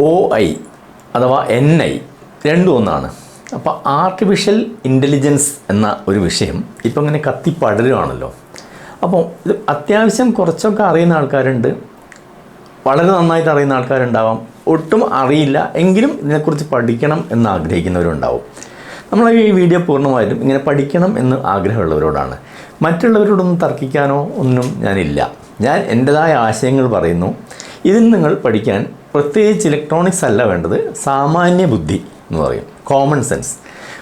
O I അഥവാ N I രണ്ടും ഒന്നാണ്. അപ്പോൾ ആർട്ടിഫിഷ്യൽ ഇന്റലിജൻസ് എന്ന ഒരു വിഷയം ഇപ്പം ഇങ്ങനെ കത്തിപ്പടരുവാണല്ലോ അപ്പോൾ ഇത് അത്യാവശ്യം കുറച്ചൊക്കെ അറിയുന്ന ആൾക്കാരുണ്ട്. വളരെ നന്നായിട്ട് അറിയുന്ന ആൾക്കാരുണ്ടാവാം. ഒട്ടും അറിയില്ല. എങ്കിലും ഇതിനെക്കുറിച്ച് പഠിക്കണം എന്ന് ആഗ്രഹിക്കുന്നവരുണ്ടാവും. നമ്മൾ ഈ വീഡിയോ പൂർണമായിട്ടും ഇങ്ങനെ പഠിക്കണം എന്ന് ആഗ്രഹമുള്ളവരോടാണ്. മറ്റുള്ളവരോടൊന്നും തർക്കിക്കാനോ ഒന്നും ഞാനില്ല. ഞാൻ എന്റെതായ ആശയങ്ങൾ പറയുന്നു. ഇതിൽ നിങ്ങൾ പഠിക്കാൻ പ്രത്യേകിച്ച് ഇലക്ട്രോണിക്സ് അല്ല വേണ്ടത് സാമാന്യ ബുദ്ധി എന്ന് പറയും. കോമൺ സെൻസ്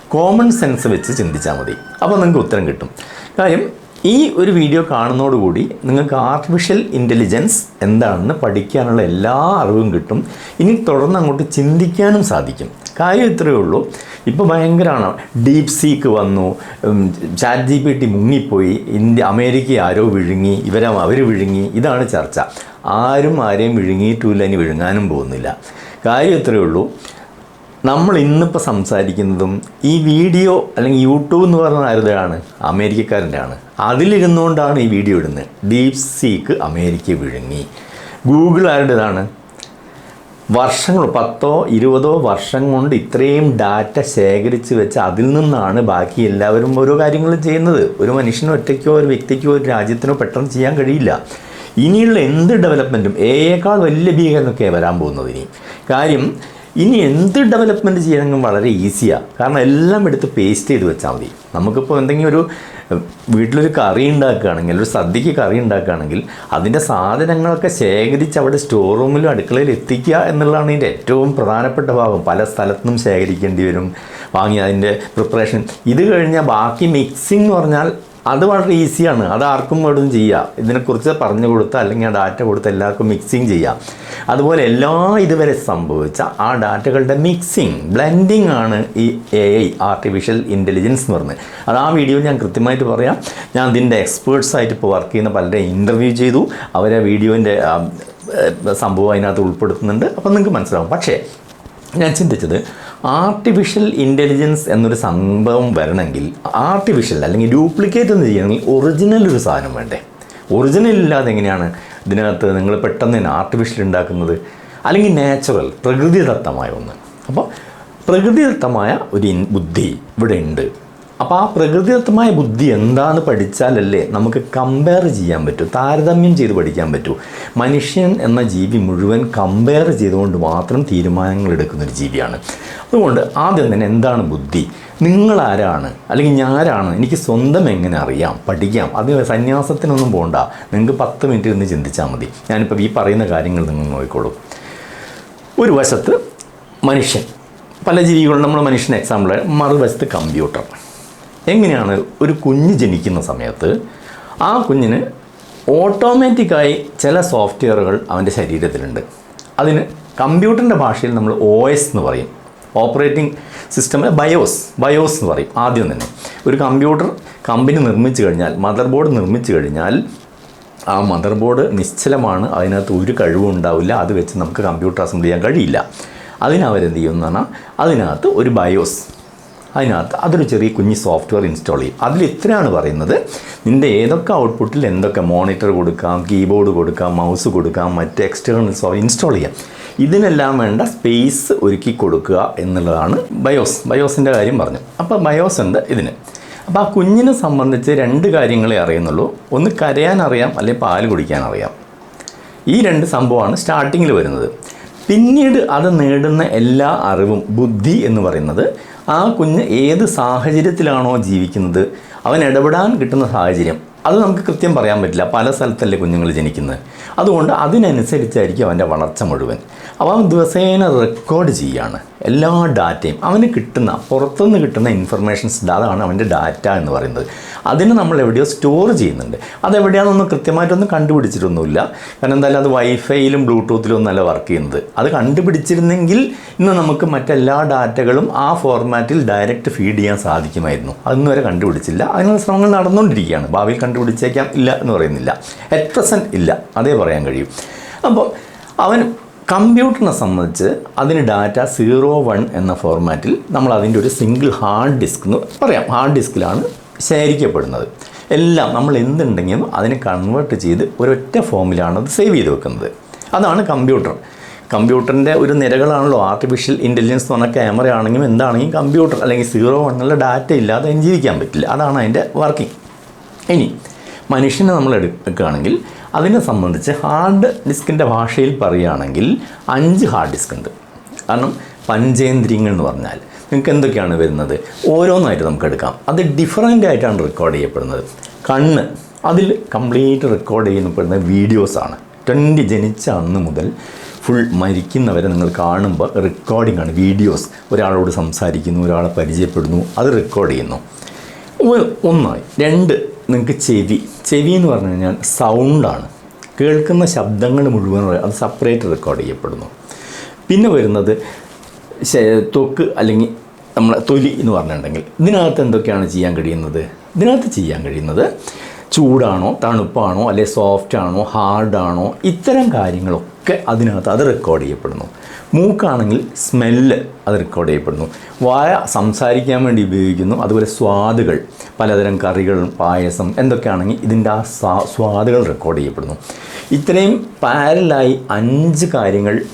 കോമൺ സെൻസ് വെച്ച് ചിന്തിച്ചാൽ മതി. അപ്പോൾ നിങ്ങൾക്ക് ഉത്തരം കിട്ടും. കാര്യം ഈ ഒരു വീഡിയോ കാണുന്നതോടുകൂടി നിങ്ങൾക്ക് ആർട്ടിഫിഷ്യൽ ഇന്റലിജൻസ് എന്താണെന്ന് പഠിക്കാനുള്ള എല്ലാ അറിവും കിട്ടും. ഇനി തുടർന്ന് അങ്ങോട്ട് ചിന്തിക്കാനും സാധിക്കും. കാര്യം ഇത്രയേ ഉള്ളൂ. ഇപ്പോൾ ഭയങ്കരമാണ്. ഡീപ് സീക്ക് വന്നു. ചാറ്റ് ജി പി ടി മുങ്ങിപ്പോയി. ഇന്ത്യ അമേരിക്ക ആരോ വിഴുങ്ങി. ഇവരെ അവർ വിഴുങ്ങി. ഇതാണ് ചർച്ച. ആരും ആരെയും വിഴുങ്ങിയിട്ടുമില്ല ഇനി വിഴുങ്ങാനും പോകുന്നില്ല. കാര്യം ഇത്രയേ ഉള്ളൂ. നമ്മൾ ഇന്നിപ്പോൾ സംസാരിക്കുന്നതും ഈ വീഡിയോ അല്ലെങ്കിൽ യൂട്യൂബ് എന്ന് പറയുന്ന ആരുടെയാണ്? അമേരിക്കക്കാരന്റെ ആണ് അതിലിരുന്നുകൊണ്ടാണ് ഈ വീഡിയോ ഇടുന്നത്. ഡീപ് സീക്ക് അമേരിക്ക വിഴുങ്ങി. ഗൂഗിൾ ആരുടേതാണ്? വർഷങ്ങൾ പത്തോ ഇരുപതോ വർഷം കൊണ്ട് ഇത്രയും ഡാറ്റ ശേഖരിച്ച് വെച്ച് അതിൽ നിന്നാണ് ബാക്കി എല്ലാവരും ഓരോ കാര്യങ്ങളും ചെയ്യുന്നത്. ഒരു മനുഷ്യനോ ഒറ്റയ്ക്കോ ഒരു വ്യക്തിക്കോ ഒരു രാജ്യത്തിനോ പെട്ടെന്ന് ചെയ്യാൻ കഴിയില്ല. ഇനിയുള്ള എന്ത് ഡെവലപ്മെന്റും എയേക്കാൾ വലിയ ഭീകരനൊക്കെയാണ് വരാൻ പോകുന്നത് ഇനി. കാര്യം ഇനി എന്ത് ഡെവലപ്മെന്റ് ചെയ്യണമെങ്കിലും വളരെ ഈസിയാണ് കാരണം എല്ലാം എടുത്ത് പേസ്റ്റ് ചെയ്ത് വെച്ചാൽ മതി. നമുക്കിപ്പോൾ എന്തെങ്കിലും ഒരു വീട്ടിലൊരു കറി ഉണ്ടാക്കുകയാണെങ്കിൽ ഒരു സദ്യക്ക് കറി ഉണ്ടാക്കുകയാണെങ്കിൽ അതിന്റെ സാധനങ്ങളൊക്കെ ശേഖരിച്ച് അവിടെ സ്റ്റോർ റൂമിലും അടുക്കളയിൽ എത്തിക്കുക എന്നുള്ളതാണ് ഇതിന്റെ ഏറ്റവും പ്രധാനപ്പെട്ട ഭാഗം. പല സ്ഥലത്തുനിന്നും ശേഖരിക്കേണ്ടി വരും. വാങ്ങി അതിന്റെ പ്രിപ്പറേഷൻ ഇത് കഴിഞ്ഞാൽ ബാക്കി മിക്സിംഗ് എന്ന് പറഞ്ഞാൽ അത് വളരെ ഈസിയാണ്. അത് ആർക്കും വേണം ചെയ്യാം. ഇതിനെക്കുറിച്ച് പറഞ്ഞു കൊടുത്ത് അല്ലെങ്കിൽ ആ ഡാറ്റ കൊടുത്ത് എല്ലാവർക്കും മിക്സിങ് ചെയ്യാം. അതുപോലെ എല്ലാ ഇതുവരെ സംഭവിച്ച ആ ഡാറ്റകളുടെ മിക്സിങ് ബ്ലെൻഡിങ് ആണ് ഈ എ ഐ ആർട്ടിഫിഷ്യൽ ഇന്റലിജൻസ് എന്ന് പറഞ്ഞത് അത് ആ വീഡിയോ ഞാൻ കൃത്യമായിട്ട് പറയാം. ഞാൻ ഇതിന്റെ എക്സ്പേർട്സ് ആയിട്ട് ഇപ്പോൾ വർക്ക് ചെയ്യുന്ന പലരെ ഇന്റർവ്യൂ ചെയ്തു. അവരെ വീഡിയോന്റെ സംഭവം അതിനകത്ത് ഉൾപ്പെടുത്തുന്നുണ്ട്. അപ്പം നിങ്ങൾക്ക് മനസ്സിലാവും. പക്ഷേ ഞാൻ ചിന്തിച്ചത് ആർട്ടിഫിഷ്യൽ ഇന്റലിജൻസ് എന്നൊരു സംഭവം വരണമെങ്കിൽ ആർട്ടിഫിഷ്യൽ അല്ലെങ്കിൽ ഡ്യൂപ്ലിക്കേറ്റ് എന്ന് ചെയ്യണമെങ്കിൽ ഒറിജിനൽ ഒരു സാധനം വേണ്ടേ? ഒറിജിനൽ ഇല്ലാതെ എങ്ങനെയാണ് ഇതിനകത്ത് നിങ്ങൾ പെട്ടെന്ന് തന്നെ ആർട്ടിഫിഷ്യൽ ഉണ്ടാക്കുന്നത്? അല്ലെങ്കിൽ നാച്ചുറൽ പ്രകൃതിദത്തമായ ഒന്ന്. അപ്പോൾ പ്രകൃതിദത്തമായ ഒരു ബുദ്ധി ഇവിടെ ഉണ്ട്. അപ്പോൾ ആ പ്രകൃതിദത്തമായ ബുദ്ധി എന്താണെന്ന് പഠിച്ചാലല്ലേ നമുക്ക് കമ്പയർ ചെയ്യാൻ പറ്റൂ താരതമ്യം ചെയ്ത് പഠിക്കാൻ പറ്റൂ. മനുഷ്യൻ എന്ന ജീവി മുഴുവൻ കമ്പയർ ചെയ്തുകൊണ്ട് മാത്രം തീരുമാനങ്ങൾ എടുക്കുന്ന ഒരു ജീവിയാണ്. അതുകൊണ്ട് ആദ്യം തന്നെ എന്താണ് ബുദ്ധി? നിങ്ങൾ ആരാണ് അല്ലെങ്കിൽ ഞാനാണ് എനിക്ക് സ്വന്തം എങ്ങനെ അറിയാം? പഠിക്കാം. അത് സന്യാസത്തിനൊന്നും പോകണ്ട നിങ്ങൾക്ക് പത്ത് മിനിറ്റ് ഇരുന്ന് ചിന്തിച്ചാൽ മതി. ഞാനിപ്പോൾ ഈ പറയുന്ന കാര്യങ്ങൾ നിങ്ങൾ നോക്കിക്കോളൂ. ഒരു വശത്ത് മനുഷ്യൻ. പല ജീവികളും നമ്മൾ മനുഷ്യൻ എക്സാമ്പിൾ മറുവശത്ത് കമ്പ്യൂട്ടർ എങ്ങനെയാണ് ഒരു കുഞ്ഞ് ജനിക്കുന്ന സമയത്ത് ആ കുഞ്ഞിന് ഓട്ടോമാറ്റിക്കായി ചില സോഫ്റ്റ്വെയറുകൾ അവന്റെ ശരീരത്തിലുണ്ട്. അതിന് കമ്പ്യൂട്ടറിന്റെ ഭാഷയിൽ നമ്മൾ ഒ എസ് എന്ന് പറയും. ഓപ്പറേറ്റിംഗ് സിസ്റ്റം ബയോസ് ബയോസ് എന്ന് പറയും. ആദ്യം തന്നെ ഒരു കമ്പ്യൂട്ടർ കമ്പനി നിർമ്മിച്ചു കഴിഞ്ഞാൽ മദർ ബോർഡ് നിർമ്മിച്ചു കഴിഞ്ഞാൽ ആ മദർ ബോർഡ് നിശ്ചലമാണ് അതിനകത്ത് ഒരു കഴിവും ഉണ്ടാവില്ല അത് വെച്ച് നമുക്ക് കമ്പ്യൂട്ടർ അസംബിൾ ചെയ്യാൻ കഴിയില്ല. അതിനവരെന്ത് ചെയ്യുമെന്ന് പറഞ്ഞാൽ അതിനകത്ത് ഒരു ബയോസ് അതിനകത്ത് അതൊരു ചെറിയ കുഞ്ഞ് സോഫ്റ്റ്വെയർ ഇൻസ്റ്റാൾ ചെയ്യും. അതിൽ ഇത്രയാണ് പറയുന്നത്? നിന്റെ ഏതൊക്കെ ഔട്ട്പുട്ടിൽ എന്തൊക്കെ മോണിറ്റർ കൊടുക്കാം കീബോർഡ് കൊടുക്കാം മൗസ് കൊടുക്കാം മറ്റ് എക്സ്റ്റേണൽ സോ ഇൻസ്റ്റാൾ ചെയ്യാം. ഇതിനെല്ലാം വേണ്ട സ്പേസ് ഒരുക്കി കൊടുക്കുക എന്നുള്ളതാണ് ബയോസ് ബയോസിന്റെ കാര്യം പറഞ്ഞു. അപ്പോൾ ബയോസ് ഉണ്ട് ഇതിന്. അപ്പോൾ ആ കുഞ്ഞിനെ സംബന്ധിച്ച് രണ്ട് കാര്യങ്ങളെ അറിയുന്നുള്ളൂ. ഒന്ന് കരയാൻ അറിയാം അല്ലെങ്കിൽ പാൽ കുടിക്കാൻ അറിയാം. ഈ രണ്ട് സംഭവമാണ് സ്റ്റാർട്ടിങ്ങിൽ വരുന്നത്. പിന്നീട് അത് നേടുന്ന എല്ലാ അറിവും ബുദ്ധി എന്ന് പറയുന്നത് ആ കുഞ്ഞ് ഏത് സാഹചര്യത്തിലാണോ ജീവിക്കുന്നത് അവൻ ഇടപെടാൻ കിട്ടുന്ന സാഹചര്യം അത് നമുക്ക് കൃത്യം പറയാൻ പറ്റില്ല. പല സ്ഥലത്തല്ലേ കുഞ്ഞുങ്ങൾ ജനിക്കുന്നത്. അതുകൊണ്ട് അതിനനുസരിച്ചായിരിക്കും അവന്റെ വളർച്ച മുഴുവൻ. അപ്പോൾ അവൻ ദിവസേന റെക്കോർഡ് ചെയ്യാണ് എല്ലാ ഡാറ്റയും അവന് കിട്ടുന്ന പുറത്തുനിന്ന് കിട്ടുന്ന ഇൻഫർമേഷൻസ് അതാണ് അവന്റെ ഡാറ്റ എന്ന് പറയുന്നത്. അതിന് നമ്മൾ എവിടെയോ സ്റ്റോർ ചെയ്യുന്നുണ്ട്. അതെവിടെയാണെന്നൊന്നും കൃത്യമായിട്ടൊന്നും കണ്ടുപിടിച്ചിട്ടൊന്നുമില്ല. കാരണം എന്തായാലും അത് വൈഫൈയിലും ബ്ലൂടൂത്തിലും ഒന്നല്ല വർക്ക് ചെയ്യുന്നത്. അത് കണ്ടുപിടിച്ചിരുന്നെങ്കിൽ ഇന്ന് നമുക്ക് മറ്റെല്ലാ ഡാറ്റകളും ആ ഫോർമാറ്റിൽ ഡയറക്റ്റ് ഫീഡ് ചെയ്യാൻ സാധിക്കുമായിരുന്നു. അതൊന്നും വരെ കണ്ടുപിടിച്ചില്ല. അതിനുള്ള ശ്രമങ്ങൾ നടന്നുകൊണ്ടിരിക്കുകയാണ്. ഭാവിയിൽ കണ്ടുപിടിച്ചേക്കാം ഇല്ല എന്ന് പറയുന്നില്ല. അറ്റ് പ്രസന്റ് ഇല്ല. അതേ പറയാൻ കഴിയും. അപ്പോൾ അവൻ കമ്പ്യൂട്ടറിനെ സംബന്ധിച്ച് അതിന് ഡാറ്റ സീറോ വൺ എന്ന ഫോർമാറ്റിൽ നമ്മൾ അതിന്റെ ഒരു സിംഗിൾ ഹാർഡ് ഡിസ്ക് എന്ന് പറയാം. ഹാർഡ് ഡിസ്കിലാണ് ശേഖരിക്കപ്പെടുന്നത്. എല്ലാം നമ്മൾ എന്തുണ്ടെങ്കിലും അതിനെ കൺവേർട്ട് ചെയ്ത് ഒരൊറ്റ ഫോമിലാണ് അത് സേവ് ചെയ്ത് വെക്കുന്നത്. അതാണ് കമ്പ്യൂട്ടർ കമ്പ്യൂട്ടറിന്റെ ഒരു നിരകളാണല്ലോ. ആർട്ടിഫിഷ്യൽ ഇന്റലിജൻസ് എന്ന് പറഞ്ഞ ക്യാമറ ആണെങ്കിലും എന്താണെങ്കിലും കമ്പ്യൂട്ടർ അല്ലെങ്കിൽ സീറോ വണ്ണുള്ള ഡാറ്റ ഇല്ലാതെ അതിന് ജീവിക്കാൻ പറ്റില്ല. അതാണ് അതിന്റെ വർക്കിംഗ് ഇനി മനുഷ്യനെ നമ്മൾ എടുക്കുകയാണെങ്കിൽ അതിനെ സംബന്ധിച്ച് ഹാർഡ് ഡിസ്കിന്റെ ഭാഷയിൽ പറയുകയാണെങ്കിൽ അഞ്ച് ഹാർഡ് ഡിസ്ക് ഉണ്ട്. കാരണം പഞ്ചേന്ദ്രിയങ്ങൾ എന്ന് പറഞ്ഞാൽ നിങ്ങൾക്ക് എന്തൊക്കെയാണ് വരുന്നത്? ഓരോന്നായിട്ട് നമുക്ക് എടുക്കാം. അത് ഡിഫറന്റ് ആയിട്ടാണ് റെക്കോർഡ് ചെയ്യപ്പെടുന്നത്. കണ്ണ് അതിൽ കംപ്ലീറ്റ് റെക്കോർഡ് ചെയ്യപ്പെടുന്ന വീഡിയോസാണ് ട്വന്റി ജനിച്ച അന്ന് മുതൽ ഫുൾ മരിക്കുന്നവരെ നിങ്ങൾ കാണുമ്പോൾ റെക്കോർഡിംഗ് ആണ്. വീഡിയോസ് ഒരാളോട് സംസാരിക്കുന്നു ഒരാളെ പരിചയപ്പെടുന്നു അത് റെക്കോർഡ് ചെയ്യുന്നു. ഒന്നായി രണ്ട് നിങ്ങൾക്ക് ചെവി ചെവി എന്ന് പറഞ്ഞു കഴിഞ്ഞാൽ സൗണ്ടാണ് കേൾക്കുന്ന ശബ്ദങ്ങൾ മുഴുവൻ അത് സെപ്പറേറ്റ് റെക്കോർഡ് ചെയ്യപ്പെടുന്നു. പിന്നെ വരുന്നത് തൊക്ക് അല്ലെങ്കിൽ നമ്മളെ തൊലി എന്ന് പറഞ്ഞിട്ടുണ്ടെങ്കിൽ ഇതിനകത്ത് എന്തൊക്കെയാണ് ചെയ്യാൻ കഴിയുന്നത്? ഇതിനകത്ത് ചെയ്യാൻ കഴിയുന്നത് ചൂടാണോ തണുപ്പാണോ അല്ലെ സോഫ്റ്റ് ആണോ ഹാർഡാണോ ഇത്തരം കാര്യങ്ങളൊക്കെ അതിനകത്ത് അത് റെക്കോർഡ് ചെയ്യപ്പെടുന്നു. മൂക്കാണെങ്കിൽ സ്മെല്ല് അത് റെക്കോർഡ് ചെയ്യപ്പെടുന്നു. വായ സംസാരിക്കാൻ വേണ്ടി ഉപയോഗിക്കുന്നു. അതുപോലെ സ്വാദുകൾ പലതരം കറികൾ പായസം എന്തൊക്കെയാണെങ്കിൽ ഇതിന്റെ ആ സ്വാ- സ്വാദുകൾ റെക്കോർഡ് ചെയ്യപ്പെടുന്നു. ഇത്രയും പാരലായി അഞ്ച് കാര്യങ്ങൾ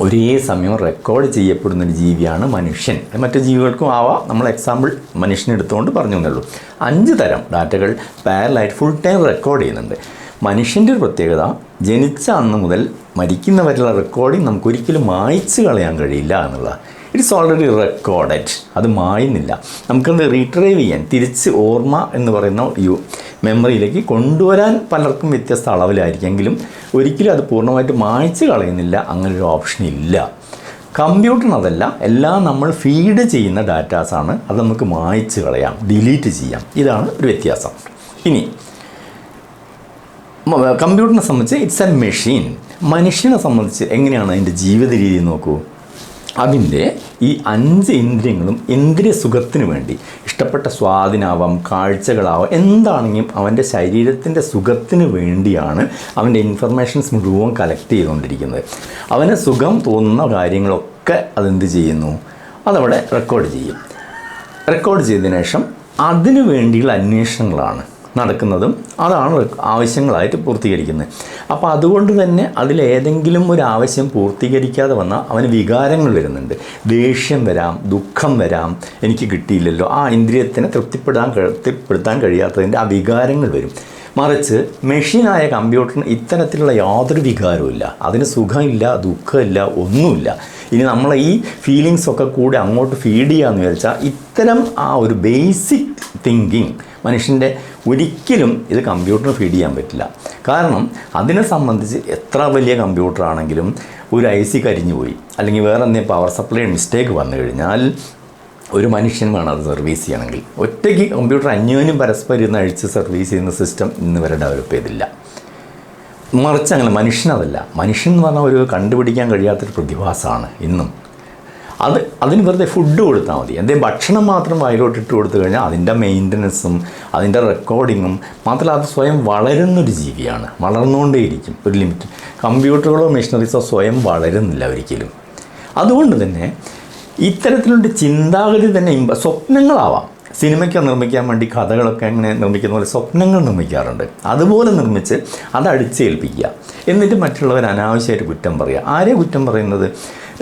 ഒരേ സമയം റെക്കോർഡ് ചെയ്യപ്പെടുന്ന ഒരു ജീവിയാണ് മനുഷ്യൻ. മറ്റു ജീവികൾക്കും ആവാം. നമ്മൾ എക്സാമ്പിൾ മനുഷ്യനെടുത്തുകൊണ്ട് പറഞ്ഞു എന്നുള്ളൂ അഞ്ച് തരം ഡാറ്റകൾ പാരലായിട്ട് ഫുൾ ടൈം റെക്കോർഡ് ചെയ്യുന്നുണ്ട്. മനുഷ്യന്റെ ഒരു പ്രത്യേകത ജനിച്ച അന്ന് മുതൽ മരിക്കുന്നവരെയുള്ള റെക്കോർഡിങ് നമുക്കൊരിക്കലും മായ്ച്ചു കളയാൻ കഴിയില്ല എന്നുള്ളത് ഇറ്റ്സ് ഓൾറെഡി റെക്കോർഡഡ് അത് മായുന്നില്ല. നമുക്കത് റീട്രൈവ് ചെയ്യാൻ തിരിച്ച് ഓർമ്മ എന്ന് പറയുന്ന യു മെമ്മറിയിലേക്ക് കൊണ്ടുവരാൻ പലർക്കും വ്യത്യസ്ത അളവിലായിരിക്കുമെങ്കിലും ഒരിക്കലും അത് പൂർണമായിട്ട് മായ്ച്ചു കളയുന്നില്ല. അങ്ങനൊരു ഓപ്ഷൻ ഇല്ല. കമ്പ്യൂട്ടറിന് അതല്ല എല്ലാം നമ്മൾ ഫീഡ് ചെയ്യുന്ന ഡാറ്റാസാണ് അത് നമുക്ക് മായ്ച്ചു കളയാം ഡിലീറ്റ് ചെയ്യാം. ഇതാണ് ഒരു വ്യത്യാസം. ഇനി കമ്പ്യൂട്ടറിനെ സംബന്ധിച്ച് ഇറ്റ്സ് എ മെഷീൻ മനുഷ്യനെ സംബന്ധിച്ച് എങ്ങനെയാണ് അതിന്റെ ജീവിത രീതി നോക്കൂ? അതിന്റെ ഈ അഞ്ച് ഇന്ദ്രിയങ്ങളും ഇന്ദ്രിയ സുഖത്തിന് വേണ്ടി ഇഷ്ടപ്പെട്ട സ്വാദിനാവാം കാഴ്ചകളാവാം എന്താണെങ്കിലും അവന്റെ ശരീരത്തിന്റെ സുഖത്തിന് വേണ്ടിയാണ് അവന്റെ ഇൻഫർമേഷൻസ് മുഴുവൻ കളക്ട് ചെയ്തുകൊണ്ടിരിക്കുന്നത്. അവന് സുഖം തോന്നുന്ന കാര്യങ്ങളൊക്കെ അതെന്ത് ചെയ്യുന്നു? അതവിടെ റെക്കോർഡ് ചെയ്യും. റെക്കോർഡ് ചെയ്തതിനു ശേഷം അതിനു വേണ്ടിയുള്ള അന്വേഷണങ്ങളാണ്. നടക്കുന്നതും അതാണ് ആവശ്യങ്ങളായിട്ട് പൂർത്തീകരിക്കുന്നത്. അപ്പോൾ അതുകൊണ്ട് തന്നെ അതിലേതെങ്കിലും ഒരു ആവശ്യം പൂർത്തീകരിക്കാതെ വന്നാൽ അവന് വികാരങ്ങൾ വരുന്നുണ്ട്. ദേഷ്യം വരാം ദുഃഖം വരാം എനിക്ക് കിട്ടിയില്ലല്ലോ. ആ ഇന്ദ്രിയത്തിനെ തൃപ്തിപ്പെടാൻ തൃപ്തിപ്പെടുത്താൻ കഴിയാത്തതിന്റെ ആ വികാരങ്ങൾ വരും. മറിച്ച് മെഷീനായ കമ്പ്യൂട്ടറിന് ഇത്തരത്തിലുള്ള യാതൊരു വികാരവുമില്ല അതിന് സുഖമില്ല ദുഃഖമില്ല ഒന്നുമില്ല. ഇനി നമ്മൾ ഈ ഫീലിങ്സ് ഒക്കെ കൂടെ അങ്ങോട്ട് ഫീഡ് ചെയ്യാന്ന് വിചാരിച്ചാൽ ഇത്തരം ആ ഒരു ബേസിക് തിങ്കിങ് മനുഷ്യന്റെ ഒരിക്കലും ഇത് കമ്പ്യൂട്ടറിന് ഫീഡ് ചെയ്യാൻ പറ്റില്ല. കാരണം അതിനെ സംബന്ധിച്ച് എത്ര വലിയ കമ്പ്യൂട്ടർ ആണെങ്കിലും ഒരു ഐ സി കരിഞ്ഞു പോയി അല്ലെങ്കിൽ വേറെ എന്തെങ്കിലും പവർ സപ്ലൈ മിസ്റ്റേക്ക് വന്നു കഴിഞ്ഞാൽ ഒരു മനുഷ്യൻ വേണം അത് സർവീസ് ചെയ്യണമെങ്കിൽ. ഒറ്റയ്ക്ക് കമ്പ്യൂട്ടർ അന്യോന്യം പരസ്പരം ഇരുന്ന് അഴിച്ച് സർവീസ് ചെയ്യുന്ന സിസ്റ്റം ഇന്ന് വരെ ഡെവലപ്പ് ചെയ്തില്ല. മറിച്ച് അങ്ങനെ മനുഷ്യനതല്ല. മനുഷ്യൻ എന്ന് പറഞ്ഞാൽ ഒരു കണ്ടുപിടിക്കാൻ കഴിയാത്തൊരു പ്രതിഭാസമാണ് ഇന്നും. അത് അതിന് വെറുതെ ഫുഡ് കൊടുത്താൽ മതി. എന്തേ ഭക്ഷണം മാത്രം വായിലോട്ട് ഇട്ട് കൊടുത്തു കഴിഞ്ഞാൽ അതിന്റെ മെയിന്റനൻസും അതിന്റെ റെക്കോർഡിങ്ങും മാത്രമല്ല അത് സ്വയം വളരുന്നൊരു ജീവിയാണ്. വളർന്നുകൊണ്ടേയിരിക്കും. ഒരു ലിമിറ്റ് കമ്പ്യൂട്ടറുകളോ മെഷീനറീസോ സ്വയം വളരുന്നില്ല ഒരിക്കലും. അതുകൊണ്ട് തന്നെ ഇത്തരത്തിലുള്ള ചിന്താഗതി തന്നെ സ്വപ്നങ്ങളാവാം. സിനിമയ്ക്ക് നിർമ്മിക്കാൻ വേണ്ടി കഥകളൊക്കെ അങ്ങനെ നിർമ്മിക്കുന്ന പോലെ സ്വപ്നങ്ങൾ നിർമ്മിക്കാറുണ്ട്. അതുപോലെ നിർമ്മിച്ച് അത് അടിച്ചേൽപ്പിക്കുക. എന്നിട്ട് മറ്റുള്ളവർ അനാവശ്യമായിട്ട് കുറ്റം പറയുക. ആരെ കുറ്റം പറയുന്നത്?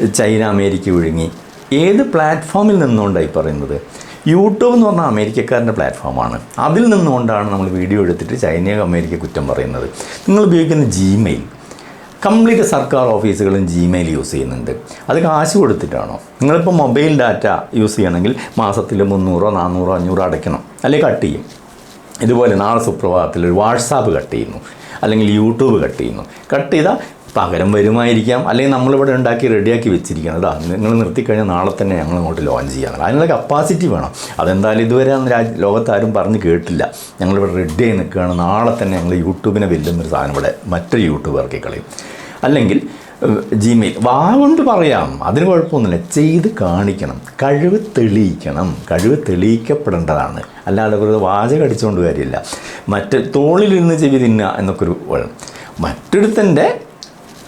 ചൈന അമേരിക്ക ഒഴുങ്ങി ഏത് പ്ലാറ്റ്ഫോമിൽ നിന്നുകൊണ്ടായി പറയുന്നത്? യൂട്യൂബ് എന്ന് പറഞ്ഞാൽ അമേരിക്കക്കാരന്റെ പ്ലാറ്റ്ഫോമാണ്. അതിൽ നിന്നുകൊണ്ടാണ് നമ്മൾ വീഡിയോ എടുത്തിട്ട് ചൈനയെ അമേരിക്ക കുറ്റം പറയുന്നത്. നിങ്ങൾ ഉപയോഗിക്കുന്ന ജിമെയിൽ കംപ്ലീറ്റ് സർക്കാർ ഓഫീസുകളും ജിമെയിൽ യൂസ് ചെയ്യുന്നുണ്ട്. അത് കാശ് കൊടുത്തിട്ടാണോ? നിങ്ങളിപ്പോൾ മൊബൈൽ ഡാറ്റ യൂസ് ചെയ്യണമെങ്കിൽ മാസത്തിൽ മുന്നൂറോ നാനൂറോ അഞ്ഞൂറോ അടയ്ക്കണം. അല്ലെങ്കിൽ കട്ട് ചെയ്യും. ഇതുപോലെ നാളെ സുപ്രഭാതത്തിൽ ഒരു വാട്സാപ്പ് കട്ട് ചെയ്യുന്നു. അല്ലെങ്കിൽ യൂട്യൂബ് കട്ട് ചെയ്യുന്നു. കട്ട് ചെയ്താൽ പകരം വരുമായിരിക്കാം. അല്ലെങ്കിൽ നമ്മളിവിടെ ഉണ്ടാക്കി റെഡിയാക്കി വെച്ചിരിക്കണം അതാ നിങ്ങൾ നിർത്തിക്കഴിഞ്ഞാൽ നാളെ തന്നെ ഞങ്ങൾ ഇങ്ങോട്ട് ലോഞ്ച് ചെയ്യാൻ അതിനുള്ള കപ്പാസിറ്റി വേണം. അതെന്തായാലും ഇതുവരെ രാജ്യ ലോകത്താരും പറഞ്ഞ് കേട്ടില്ല. ഞങ്ങളിവിടെ റെഡി ആയി നിൽക്കുകയാണ്. നാളെ തന്നെ ഞങ്ങൾ യൂട്യൂബിനെ വെല്ലുന്നൊരു സാധനം ഇവിടെ മറ്റൊരു യൂട്യൂബ് ഇറക്കി കളയും അല്ലെങ്കിൽ ജിമെയിൽ വാ കൊണ്ട് പറയാം. അതിന് കുഴപ്പമൊന്നുമില്ല. ചെയ്ത് കാണിക്കണം. കഴിവ് തെളിയിക്കണം. കഴിവ് തെളിയിക്കപ്പെടേണ്ടതാണ്. അല്ലാതെ വെറുതെ വാചകടിച്ചുകൊണ്ട് കാര്യമില്ല. മറ്റ് തോളിലിരുന്ന് ചെവി തിന്നുക എന്നൊക്കെ ഒരു. മറ്റൊരുത്തന്റെ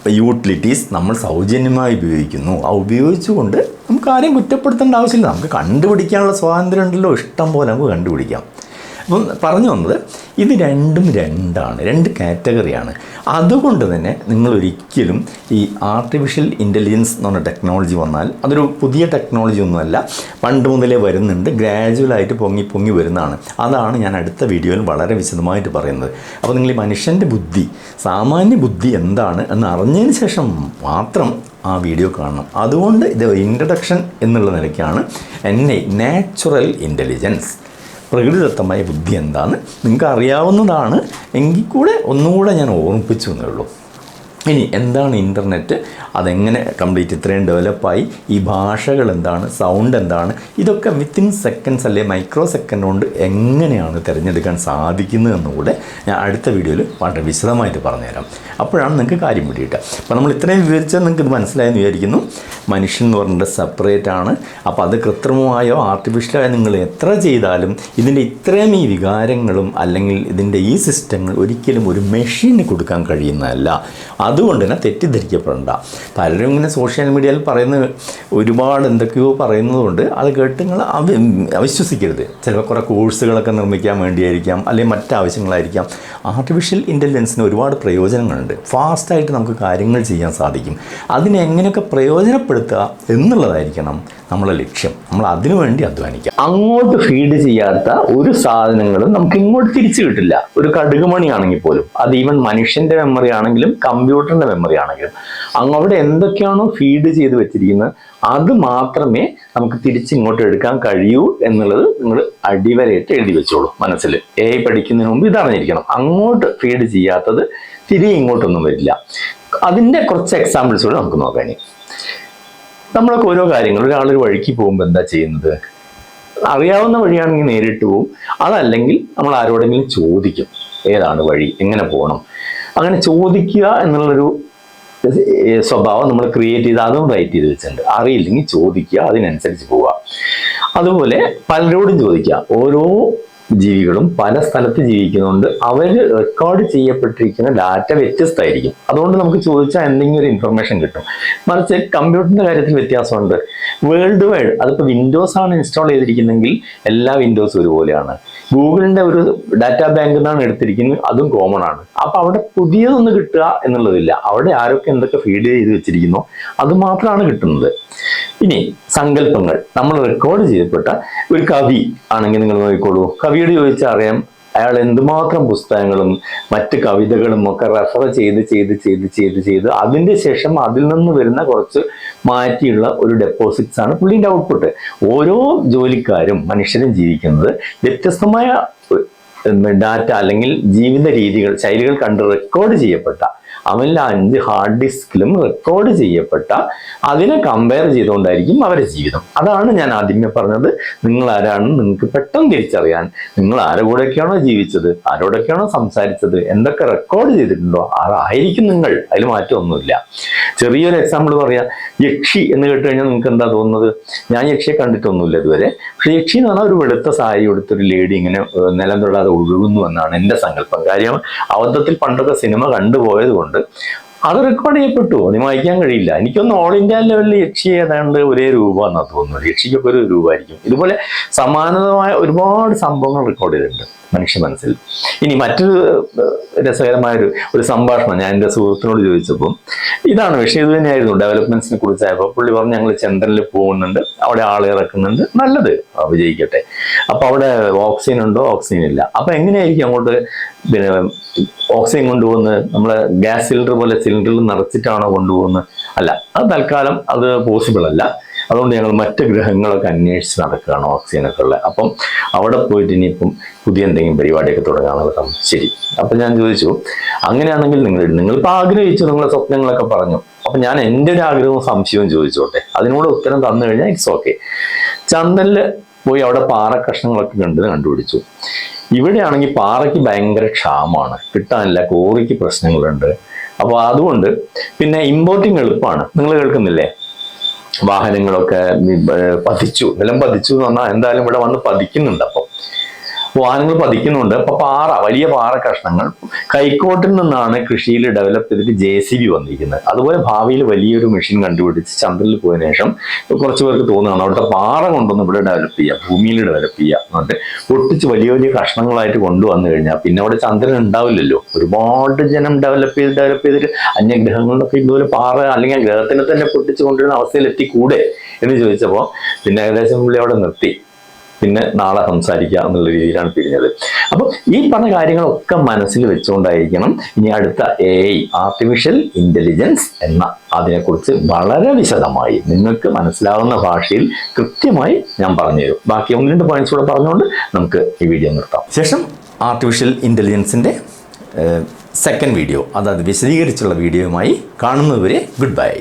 യൂട്ടിലിറ്റീസ് നമ്മൾ സൗജന്യമായി ഉപയോഗിക്കുന്നു. ആ ഉപയോഗിച്ചുകൊണ്ട് നമുക്ക് ആരെയും കുറ്റപ്പെടുത്തേണ്ട ആവശ്യമില്ല. നമുക്ക് കണ്ടുപിടിക്കാനുള്ള സ്വാതന്ത്ര്യം ഉണ്ടല്ലോ ഇഷ്ടം പോലെ നമുക്ക് കണ്ടുപിടിക്കാം. അപ്പം പറഞ്ഞു വന്നത് ഇത് രണ്ടും രണ്ടാണ് രണ്ട് കാറ്റഗറിയാണ് അതുകൊണ്ട് തന്നെ നിങ്ങൾ ഒരിക്കലും ഈ ആർട്ടിഫിഷ്യൽ ഇന്റലിജൻസ് എന്ന് പറഞ്ഞ ടെക്നോളജി വന്നാൽ അതൊരു പുതിയ ടെക്നോളജി ഒന്നുമല്ല പണ്ട് മുതലേ വരുന്നുണ്ട് ഗ്രാജുവലായിട്ട് പൊങ്ങി പൊങ്ങി വരുന്നതാണ്. അതാണ് ഞാൻ അടുത്ത വീഡിയോയിൽ വളരെ വിശദമായിട്ട് പറയുന്നത്. അപ്പോൾ നിങ്ങൾ ഈ മനുഷ്യന്റെ ബുദ്ധി സാമാന്യ ബുദ്ധി എന്താണ് എന്ന് അറിഞ്ഞതിന് ശേഷം മാത്രം ആ വീഡിയോ കാണണം. അതുകൊണ്ട് ഇത് ഇൻട്രഡക്ഷൻ എന്നുള്ള നിലയ്ക്കാണ്. എന്നെ നാച്ചുറൽ ഇന്റലിജൻസ് പ്രകൃതിദത്തമായ ബുദ്ധി എന്താണ്? നിങ്ങൾക്ക് അറിയാവുന്നതാണ്. എങ്കിൽ കൂടെ ഒന്നുകൂടെ ഞാൻ ഓർമ്മിപ്പിച്ചു എന്നേ ഉള്ളൂ. ഇനി എന്താണ് ഇന്റർനെറ്റ് അതെങ്ങനെ കംപ്ലീറ്റ് ഇത്രയും ഡെവലപ്പായി ഈ ഭാഷകൾ എന്താണ് സൗണ്ട് എന്താണ്? ഇതൊക്കെ വിത്തിൻ സെക്കൻഡ്സ് അല്ലെ മൈക്രോ സെക്കൻഡ് കൊണ്ട് എങ്ങനെയാണ് തിരഞ്ഞെടുക്കാൻ സാധിക്കുന്നത് എന്നുകൂടെ ഞാൻ അടുത്ത വീഡിയോയിൽ വളരെ വിശദമായിട്ട് പറഞ്ഞുതരാം. അപ്പോഴാണ് നിങ്ങൾക്ക് കാര്യം പിടിയിട്ട് അപ്പോൾ നമ്മൾ ഇത്രയും വിവരിച്ചാൽ നിങ്ങൾക്ക് ഇത് മനസ്സിലായെന്ന് വിചാരിക്കുന്നു. മനുഷ്യൻ എന്ന് പറഞ്ഞിട്ട് സെപ്പറേറ്റ് ആണ്. അപ്പോൾ അത് കൃത്രിമമായോ ആർട്ടിഫിഷ്യലായോ നിങ്ങൾ എത്ര ചെയ്താലും ഇതിന്റെ ഇത്രയും ഈ വികാരങ്ങളും അല്ലെങ്കിൽ ഇതിന്റെ ഈ സിസ്റ്റങ്ങൾ ഒരിക്കലും ഒരു മെഷീന് കൊടുക്കാൻ കഴിയുന്നതല്ല. അതുകൊണ്ട് തന്നെ തെറ്റിദ്ധരിക്കപ്പെടേണ്ട. പലരും ഇങ്ങനെ സോഷ്യൽ മീഡിയയിൽ പറയുന്ന ഒരുപാട് എന്തൊക്കെയോ പറയുന്നതുകൊണ്ട് അത് കേട്ട് നിങ്ങൾ അവ അവിശ്വസിക്കരുത്. ചിലപ്പോൾ കുറേ കോഴ്സുകളൊക്കെ നിർമ്മിക്കാൻ വേണ്ടിയായിരിക്കാം അല്ലെങ്കിൽ മറ്റാവശ്യങ്ങളായിരിക്കാം. ആർട്ടിഫിഷ്യൽ ഇന്റലിജൻസിന് ഒരുപാട് പ്രയോജനങ്ങളുണ്ട്. ഫാസ്റ്റായിട്ട് നമുക്ക് കാര്യങ്ങൾ ചെയ്യാൻ സാധിക്കും. അതിനെ എങ്ങനെയൊക്കെ പ്രയോജനപ്പെടുത്തുക എന്നുള്ളതായിരിക്കണം നമ്മളെ ലക്ഷ്യം. നമ്മൾ അതിനു വേണ്ടി അധ്വാനിക്കുക അങ്ങോട്ട് ഫീഡ് ചെയ്യാത്ത ഒരു സാധനങ്ങളും നമുക്ക് ഇങ്ങോട്ട് തിരിച്ചു കിട്ടില്ല. ഒരു കടുകുമണി ആണെങ്കിൽ പോലും അത് ഈവൻ മനുഷ്യന്റെ മെമ്മറി ആണെങ്കിലും കമ്പ്യൂട്ടറിന്റെ മെമ്മറി ആണെങ്കിലും. അങ്ങവിടെ എന്തൊക്കെയാണോ ഫീഡ് ചെയ്ത് വെച്ചിരിക്കുന്നത് അത് മാത്രമേ നമുക്ക് തിരിച്ചിങ്ങോട്ട് എടുക്കാൻ കഴിയൂ എന്നുള്ളത് നിങ്ങൾ അടിവരയിട്ട് എഴുതി വെച്ചോളൂ മനസ്സിൽ. എ പഠിക്കുന്നതിന് മുമ്പ് ഇതറിഞ്ഞിരിക്കണം അങ്ങോട്ട് ഫീഡ് ചെയ്യാത്തത് തിരികെ ഇങ്ങോട്ടൊന്നും വരില്ല. അതിന്റെ കുറച്ച് എക്സാമ്പിൾസ് കൂടെ നമുക്ക് നോക്കാം ഇനി. നമ്മളൊക്കെ ഓരോ കാര്യങ്ങൾ ഒരാളൊരു വഴിക്ക് പോകുമ്പോൾ എന്താ ചെയ്യുന്നത്? അറിയാവുന്ന വഴിയാണെങ്കിൽ നേരിട്ട് പോവും. അതല്ലെങ്കിൽ നമ്മൾ ആരോടെങ്കിലും ചോദിക്കും. ഏതാണ് വഴി? എങ്ങനെ പോകണം? അങ്ങനെ ചോദിക്കുക എന്നുള്ളൊരു സ്വഭാവം നമ്മൾ ക്രിയേറ്റ് ചെയ്ത് അതും റൈറ്റ് ചെയ്ത് വെച്ചിട്ടുണ്ട്. അറിയില്ലെങ്കിൽ ചോദിക്കുക അതിനനുസരിച്ച് പോവുക. അതുപോലെ പലരോടും ചോദിക്കുക. ഓരോ ജീവികളും പല സ്ഥലത്ത് ജീവിക്കുന്നുണ്ട്. അവർ റെക്കോർഡ് ചെയ്യപ്പെട്ടിരിക്കുന്ന ഡാറ്റ വ്യത്യസ്തമായിരിക്കും. അതുകൊണ്ട് നമുക്ക് ചോദിച്ചാൽ എന്തെങ്കിലും ഒരു ഇൻഫർമേഷൻ കിട്ടും. മറിച്ച് കമ്പ്യൂട്ടറിന്റെ കാര്യത്തിൽ വ്യത്യാസമുണ്ട്. വേൾഡ് വൈഡ് അതിപ്പോൾ വിൻഡോസ് ആണ് ഇൻസ്റ്റാൾ ചെയ്തിരിക്കുന്നെങ്കിൽ എല്ലാ വിൻഡോസും ഒരുപോലെയാണ്. ഗൂഗിളിന്റെ ഒരു ഡാറ്റാ ബാങ്ക് നിന്നാണ് എടുത്തിരിക്കുന്നത് അതും കോമൺ ആണ്. അപ്പൊ അവിടെ പുതിയതൊന്നും കിട്ടുക എന്നുള്ളതില്ല. അവിടെ ആരൊക്കെ എന്തൊക്കെ ഫീഡ് ചെയ്ത് വെച്ചിരിക്കുന്നു അത് മാത്രമാണ് കിട്ടുന്നത്. ഇനി സങ്കല്പങ്ങൾ. നമ്മൾ റെക്കോർഡ് ചെയ്യപ്പെട്ട ഒരു കവി ആണെങ്കിൽ നിങ്ങൾ നോക്കിക്കോളൂ. കവിയോട് ചോദിച്ചാൽ അറിയാം അയാൾ എന്തുമാത്രം പുസ്തകങ്ങളും മറ്റ് കവിതകളും ഒക്കെ റെഫർ ചെയ്ത് ചെയ്ത് ചെയ്ത് ചെയ്ത് ചെയ്ത് അതിന്റെ ശേഷം അതിൽ നിന്ന് വരുന്ന കുറച്ച് മാറ്റിയുള്ള ഒരു ഡെപ്പോസിറ്റ്സ് ആണ് പുള്ളിന്റെ ഔട്ട്പുട്ട് ഓരോ ജോലിക്കാരും മനുഷ്യരും ജീവിക്കുന്നത് വ്യത്യസ്തമായ ഡാറ്റ അല്ലെങ്കിൽ ജീവിത രീതികൾ ശൈലികൾ കണ്ട് റെക്കോർഡ് ചെയ്യപ്പെട്ട അവനിലെ അഞ്ച് ഹാർഡ് ഡിസ്കിലും റെക്കോർഡ് ചെയ്യപ്പെട്ട അതിനെ കമ്പയർ ചെയ്തുകൊണ്ടായിരിക്കും അവരുടെ ജീവിതം. അതാണ് ഞാൻ ആദ്യമേ പറഞ്ഞത്. നിങ്ങൾ ആരാണ്? നിങ്ങൾക്ക് പെട്ടെന്ന് തിരിച്ചറിയാൻ. നിങ്ങൾ ആരുടെ കൂടെയൊക്കെയാണോ ജീവിച്ചത്? ആരോടൊക്കെയാണോ സംസാരിച്ചത്? എന്തൊക്കെ റെക്കോർഡ് ചെയ്തിട്ടുണ്ടോ? അതായിരിക്കും നിങ്ങൾ? അതിൽ മാറ്റമൊന്നുമില്ല. ചെറിയൊരു എക്സാമ്പിൾ പറയാം. യക്ഷി എന്ന് കേട്ട് കഴിഞ്ഞാൽ നിങ്ങൾക്ക് എന്താ തോന്നുന്നത്? ഞാൻ യക്ഷിയെ കണ്ടിട്ടൊന്നുമില്ല ഇതുവരെ. പക്ഷെ യക്ഷി എന്ന് പറഞ്ഞാൽ ഒരു വെളുത്ത സാരി ഉടുത്തൊരു ലേഡി ഇങ്ങനെ നിലം തൊടാതെ ഒഴുകുന്നു എന്നാണ് എന്റെ സങ്കല്പം. കാര്യം അബദ്ധത്തിൽ പണ്ടൊക്കെ സിനിമ കണ്ടുപോയത് കൊണ്ട് പറയുന്നത് അത് റെക്കോർഡ് ചെയ്യപ്പെട്ടു. അത് വായിക്കാൻ കഴിയില്ല. എനിക്കൊന്ന് ഓൾ ഇന്ത്യ ലെവലിൽ യക്ഷി ഏതാണ്ട് ഒരേ രൂപ എന്നാ തോന്നുന്നത്. യക്ഷിക്കൊക്കെ ഒരു രൂപമായിരിക്കും. ഇതുപോലെ സമാനമായ ഒരുപാട് സംഭവങ്ങൾ റെക്കോർഡ് ചെയ്തിട്ടുണ്ട് മനുഷ്യ മനസ്സിൽ. ഇനി മറ്റൊരു രസകരമായ ഒരു സംഭാഷണം ഞാൻ എന്റെ സുഹൃത്തിനോട് ചോദിച്ചപ്പോൾ ഇതാണ് വിഷയം ഇത് തന്നെയായിരുന്നു. ഡെവലപ്മെന്റ്സിനെ കുറിച്ചായപ്പോൾ പുള്ളി പറഞ്ഞു ഞങ്ങൾ ചന്ദ്രനിൽ പോകുന്നുണ്ട്. അവിടെ ആളെ ഇറക്കുന്നുണ്ട്. നല്ലത്. വിജയിക്കട്ടെ. അപ്പൊ അവിടെ ഓക്സിജൻ ഉണ്ടോ? ഓക്സിജൻ ഇല്ല. അപ്പൊ എങ്ങനെയായിരിക്കും അങ്ങോട്ട് പിന്നെ ഓക്സിജൻ കൊണ്ടുപോകുന്നത്? നമ്മളെ ഗ്യാസ് സിലിണ്ടർ പോലെ സിലിണ്ടറിൽ നിറച്ചിട്ടാണോ കൊണ്ടുപോകുന്നത്? അല്ല അത് തൽക്കാലം അത് പോസിബിൾ അല്ല. അതുകൊണ്ട് ഞങ്ങൾ മറ്റ് ഗ്രഹങ്ങളൊക്കെ അന്വേഷിച്ച് നടക്കുകയാണ് ഓക്സിജനൊക്കെ ഉള്ളത്. അപ്പം അവിടെ പോയിട്ട് ഇനിയിപ്പം പുതിയ എന്തെങ്കിലും പരിപാടിയൊക്കെ തുടങ്ങാനുള്ള ശരി. അപ്പം ഞാൻ ചോദിച്ചു അങ്ങനെയാണെങ്കിൽ നിങ്ങൾ നിങ്ങളിപ്പോൾ ആഗ്രഹിച്ചു നിങ്ങളെ സ്വപ്നങ്ങളൊക്കെ പറഞ്ഞു. അപ്പം ഞാൻ എന്റെ ഒരു ആഗ്രഹവും സംശയവും ചോദിച്ചോട്ടെ. അതിനോട് ഉത്തരം തന്നു കഴിഞ്ഞാൽ ഇറ്റ്സ് ഓക്കെ ചന്ദ്രനിൽ പോയി അവിടെ പാറ കഷ്ണങ്ങളൊക്കെ കണ്ട് കണ്ടുപിടിച്ചു. ഇവിടെയാണെങ്കിൽ പാറയ്ക്ക് ഭയങ്കര ക്ഷാമമാണ്. കിട്ടാനില്ല കോറിക്ക് പ്രശ്നങ്ങളുണ്ട്. അപ്പോൾ അതുകൊണ്ട് പിന്നെ ഇമ്പോർട്ടിങ് എളുപ്പമാണ്. നിങ്ങൾ കേൾക്കുന്നില്ലേ? വാഹനങ്ങളൊക്കെ പതിച്ചു. നിലം പതിച്ചു എന്ന് പറഞ്ഞാൽ എന്തായാലും ഇവിടെ വന്ന് പതിക്കുന്നുണ്ട് അപ്പം. വാഹനങ്ങൾ പതിക്കുന്നുണ്ട്. അപ്പൊ പാറ വലിയ പാറ കഷ്ണങ്ങൾ. കൈക്കോട്ടിൽ നിന്നാണ് കൃഷിയിൽ ഡെവലപ്പ് ചെയ്തിട്ട് ജെ സി ബി വന്നിരിക്കുന്നത്. അതുപോലെ ഭാവിയിൽ വലിയൊരു മെഷീൻ കണ്ടുപിടിച്ച് ചന്ദ്രനിൽ പോയതിനു ശേഷം കുറച്ച് പേർക്ക് തോന്നുകയാണ് അവിടുത്തെ പാറ കൊണ്ടൊന്ന് ഇവിടെ ഡെവലപ്പ് ചെയ്യുക ഭൂമിയിൽ ഡെവലപ്പ് ചെയ്യുക എന്നിട്ട് പൊട്ടിച്ച് വലിയ വലിയ കഷ്ണങ്ങളായിട്ട് കൊണ്ടുവന്നു കഴിഞ്ഞാൽ പിന്നെ അവിടെ ചന്ദ്രൻ ഉണ്ടാവില്ലല്ലോ. ഒരുപാട് ജനം ഡെവലപ്പ് ചെയ്ത് ഡെവലപ്പ് ചെയ്തിട്ട് അന്യഗ്രഹങ്ങളിലൊക്കെ ഇതുപോലെ പാറ അല്ലെങ്കിൽ ഗ്രഹത്തിനെ തന്നെ പൊട്ടിച്ച് കൊണ്ടുവരുന്ന അവസ്ഥയിൽ എത്തിക്കൂടെ എന്ന് ചോദിച്ചപ്പോൾ പിന്നെ ഏകദേശം പുള്ളി അവിടെ നിർത്തി. പിന്നെ നാളെ സംസാരിക്കുക എന്നുള്ള രീതിയിലാണ് പിരിഞ്ഞത്. അപ്പോൾ ഈ പറഞ്ഞ കാര്യങ്ങളൊക്കെ മനസ്സിൽ വെച്ചുകൊണ്ടായിരിക്കണം ഇനി അടുത്ത എ ഐ ആർട്ടിഫിഷ്യൽ ഇന്റലിജൻസ് എന്ന അതിനെക്കുറിച്ച് വളരെ വിശദമായി നിങ്ങൾക്ക് മനസ്സിലാവുന്ന ഭാഷയിൽ കൃത്യമായി ഞാൻ പറഞ്ഞുതരും. ബാക്കി ഒന്ന് രണ്ട് പോയിന്റ്സ് കൂടെ പറഞ്ഞുകൊണ്ട് നമുക്ക് ഈ വീഡിയോ നിർത്താം. ശേഷം ആർട്ടിഫിഷ്യൽ ഇന്റലിജൻസിന്റെ സെക്കൻഡ് വീഡിയോ അതായത് വിശദീകരിച്ചുള്ള വീഡിയോയുമായി കാണുന്നതുവരെ ഗുഡ് ബൈ